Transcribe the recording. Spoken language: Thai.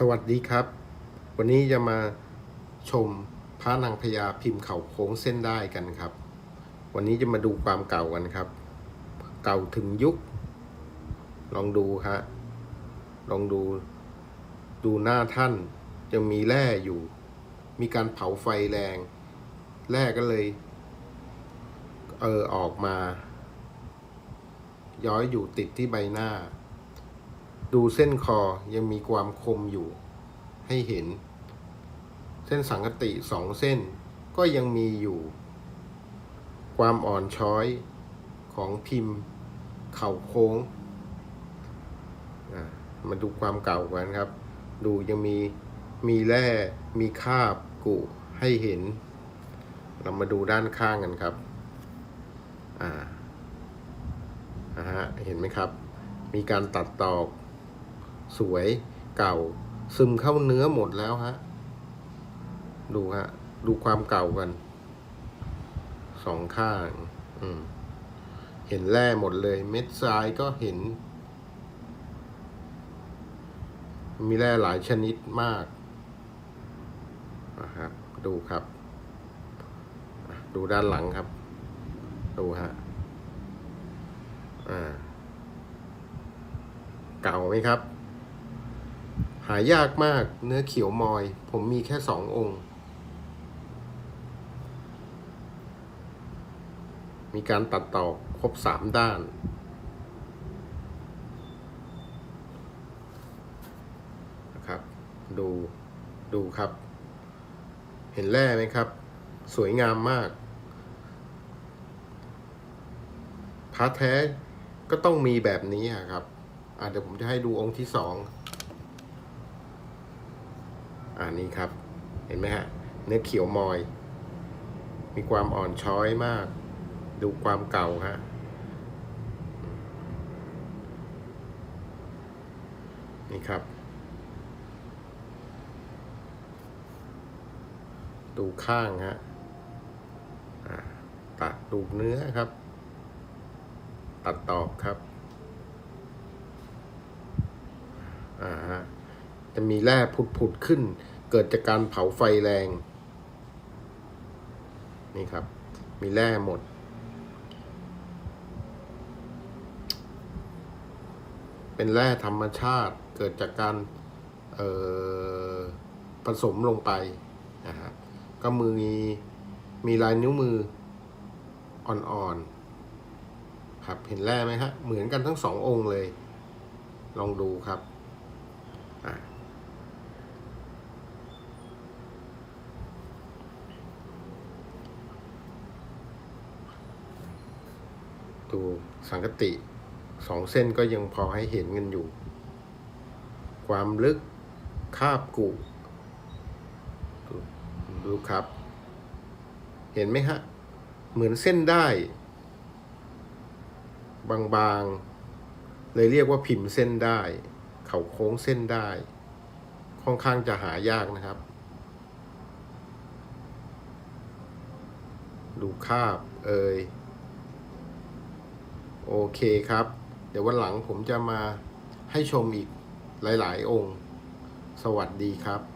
สวัสดีครับ วันนี้จะมาชมพระนางพญาพิมพ์เขาโค้งเส้นได้กันครับ วันนี้จะมาดูความเก่ากันครับ เก่าถึงยุค ลองดูฮะลองดูดูหน้าท่านจะมีแร่อยู่ มีการเผาไฟแรง แร่ก็เลย เออออกมา ย้อยอยู่ติดที่ใบหน้า ดูเส้นคอยังมีความคมอยู่ให้เห็น เส้นสังกติสองเส้นก็ยังมีอยู่ ความอ่อนช้อยของพิมพ์ เข่าโค้งมาดูความเก่ากันครับ ดูยังมีมีแร่ มีคาบกุให้เห็น เรามาดูด้านข้างกันครับ อ่าอ่าฮะเห็นไหมครับ มีการตัดตอก สวยเก่า ซึมเข้าเนื้อหมดแล้วฮะ ดูฮะ ดูความเก่ากันสองข้างเห็นแร่หมดเลย เม็ดทรายก็เห็น มีแร่หลายชนิดมากนะครับดูครับ ดูด้านหลังครับ ดูฮะอ่าเก่าไหมครับ หายากมากเนื้อเขียวมอย ผมมีแค่สององค์ มีการตัดต่อครบสามด้าน นะครับ ดูดูครับ เห็นแร่ไหมครับ สวยงามมากพระแท้ก็ต้องมีแบบนี้ครับอ่าเดี๋ยวผมจะให้ดูองค์ที่สอง อ่านี่ครับ เห็นไหมฮะ เนื้อเขียวมอย มีความอ่อนช้อยมาก ดูความเก่าฮะนี่ครับ ดูข้างฮะตัดดูเนื้อครับ ตัดตอกครับ อ่าฮะ จะมีแร่ผุดๆขึ้น เกิดจากการเผาไฟแรง นี่ครับ มีแร่หมด เป็นแร่ธรรมชาติเกิดจากการออผสมลงไปนะฮะก็มือมีมีลายนิ้วมืออ่อนๆครับเห็นแร่ไหมฮะเหมือนกันทั้งสององค์เลย ลองดูครับอะ ดูสังกติสองเส้นก็ยังพอให้เห็นกันอยู่ ความลึกคาบกุดูดูครับ เห็นไหมฮะ เหมือนเส้นได้ บางๆ เลยเรียกว่าพิมพ์เส้นได้ เขาโค้งเส้นได้ ค่อนข้างจะหายากนะครับ ดูคาบเอ่ย โอเคครับ เดี๋ยววันหลังผมจะมาให้ชมอีกหลาย ๆ องค์ สวัสดีครับ